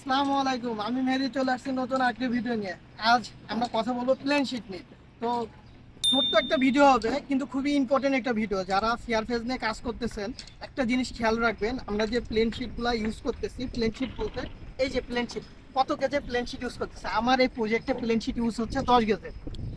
আসসালামু আলাইকুম, আমি মেহেদি চলে আসছি নতুন একটি ভিডিও নিয়ে। আজ আমরা কথা বলব প্লেন শিট নিয়ে। তো ছোট্ট একটা ভিডিও হবে, কিন্তু খুবই ইম্পর্টেন্ট একটা ভিডিও যারা ফেয়ার ফেজ নিয়ে কাজ করতেছেন, একটা জিনিস খেয়াল রাখবেন, আমরা যে প্লেন শিটগুলো ইউজ করতেছি প্লেন শিট বলতে এই যে প্লেন শিট কত গেজে প্লেন শিট ইউজ করতেছে? আমার এই প্রজেক্টে প্লেন শিট ইউজ হচ্ছে দশ গেজের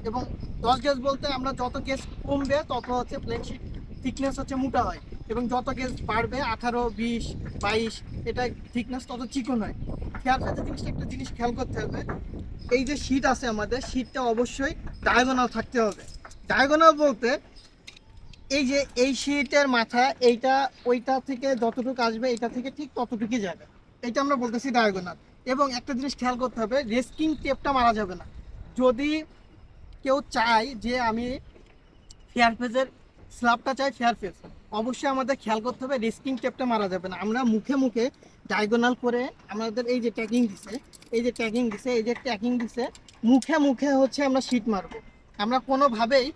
এবং দশ গেজ বলতে আমরা যত গেজ কমবে, তত হচ্ছে প্লেন শিট থিকনেস হচ্ছে মোটা হয়। এবং যত গেজ বাড়বে, আঠারো, বিশ, বাইশ, এটা থিকনেস তত চিকন হয়। খেয়াল করতে জিনিসটা একটা জিনিস খেয়াল করতে হবে। এই যে শীট আছে আমাদের শীটটা অবশ্যই ডায়াগোনাল থাকতে হবে। ডায়াগোনাল বলতে এই যে এই শীটের মাথা, এইটা, ওইটা থেকে যতটুকু আসবে, এটা থেকে ঠিক ততটুকুই যাবে। এটা আমরা বলতেছি ডায়াগোনাল এবং একটা জিনিস খেয়াল করতে হবে রেস্কিং টেপটা মারা যাবে না। যদি কেউ চায় যে আমি ফেয়ার ফেজের স্ল্যাবটা চাই ফেয়ার ফেস অবশ্যই আমাদের খেয়াল করতে হবে রেস্কিং টেপটা মারা যাবে না। আমরা মুখে মুখে ডায়াগোনাল করে আমাদের এই যে ট্যাগিং দিছে, এই যে ট্যাগিং দিছে, এই যে ট্যাগিং দিছে, মুখে মুখে হচ্ছে আমরা শীট মারবো। আমরা কোনোভাবেই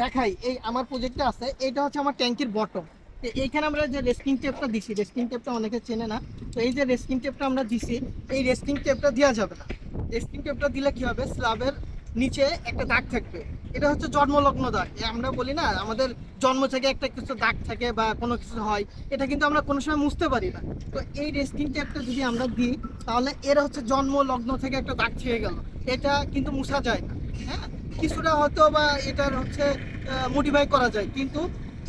দেখাই, এই আমার প্রজেক্টটা আছে এটা হচ্ছে আমার ট্যাঙ্কির বটম তো এইখানে আমরা যে রেস্কিং টেপটা দিছি রেস্কিং টেপটা অনেকে চেনে না, তো এই যে রেস্কিং টেপটা আমরা দিছি, এই রেস্কিং টেপটা দেওয়া যাবে না। রেস্কিং টেপটা দিলে কী হবে? স্ল্যাবের নিচে একটা দাগ থাকবে। এটা হচ্ছে জন্মলগ্ন দাগ আমরা বলি না, আমাদের জন্ম থেকে একটা কিছু দাগ থাকে বা কোনো কিছু হয়, এটা কিন্তু আমরা কোনো সময় মুছতে পারি না। তো এই রেস্কিং টেপটা যদি আমরা দিই, তাহলে এর হচ্ছে জন্মলগ্ন থেকে একটা দাগ থেকে গেল। এটা কিন্তু মুছা যায় না হ্যাঁ? কিছুটা হয়তো বা এটার হচ্ছে মডিফাই করা যায়, কিন্তু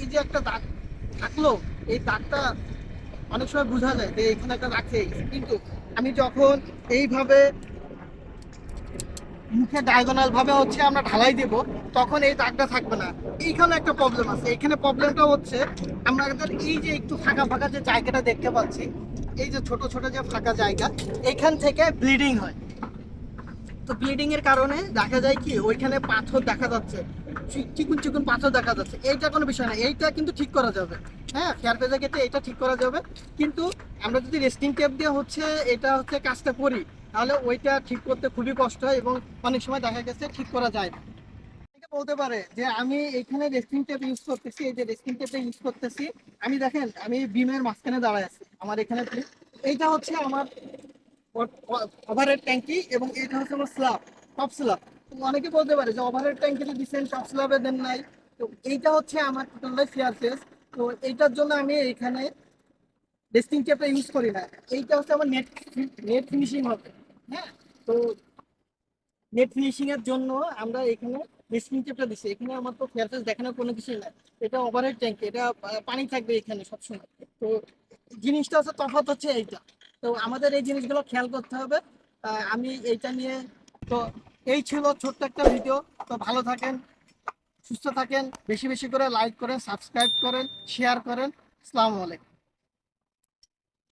এই যে একটা দাগ থাকল, এই দাগটা অনেক সময় বোঝা যায় যে এখানে একটা দাগ থেকে গেছে। কিন্তু আমি যখন এইভাবে মুখে ডায়াগোনাল ভাবে হচ্ছে আমরা ঢালাই দেব, তখন এই দাগটা থাকবে না। এইখানে একটা প্রবলেম আছে। এখানে প্রবলেমটা হচ্ছে, আমরা এই যে একটু ফাঁকা ফাঁকা যে জায়গাটা দেখতে পাচ্ছি, এই যে ছোট ছোট যে ফাঁকা জায়গা এখান থেকে ব্লিডিং হয়। তো ব্লিডিং এর কারণে দেখা যায় কি, ওইখানে পাথর দেখা যাচ্ছে। চিকুন চিকুন পাথর দেখা যাচ্ছে। এইটা কোনো বিষয় না। এইটা কিন্তু ঠিক করা যাবে। হ্যাঁ ফেয়ার পেজে গেটে এটা ঠিক করা যাবে। কিন্তু আমরা যদি রেস্টিং টেপ দিয়ে হচ্ছে, এটা হচ্ছে কাজটা করি তাহলে ওইটা ঠিক করতে খুবই কষ্ট হয় এবং অনেক সময় দেখা গেছে ঠিক করা যায় না। বলতে পারে যে আমি এখানে রেস্টিং টেপ ইউজ করতেছি, এই যে রেস্টিং টেপটা ইউজ করতেছি, আমি দেখেন, আমি বিমের মাঝখানে দাঁড়ায় আছি, আমার এখানে। এইটা হচ্ছে আমার ওভারের ট্যাঙ্কি এবং এটা হচ্ছে আমার স্ল্যাব টপ স্ল্যাব অনেকে বলতে পারে যে ওভারের ট্যাঙ্কিতে দিচ্ছেন টপ স্ল্যাবে দেন নাই। তো এইটা হচ্ছে আমার টোটাল ফেয়ার ফেস তো এইটার জন্য আমি এখানে রেস্টিং টেপটা ইউজ করি না। এইটা হচ্ছে আমার নেট নেট ফিনিশিং হবে। হ্যাঁ তো নেট ফিনিশিং এর জন্য আমরা এখানে দিচ্ছি এখানে আমার তো কোনো এটা ওভারের ট্যাঙ্কি এটা পানি থাকবে এখানে তো জিনিসটা হচ্ছে তফাৎ হচ্ছে এইটা। তো আমাদের এই জিনিসগুলো খেয়াল করতে হবে। আমি এইটা নিয়ে তো এই ছিল ছোট্ট একটা ভিডিও তো ভালো থাকেন, সুস্থ থাকেন, বেশি বেশি করে লাইক করেন সাবস্ক্রাইব করেন শেয়ার করেন। আসসালামু আলাইকুম।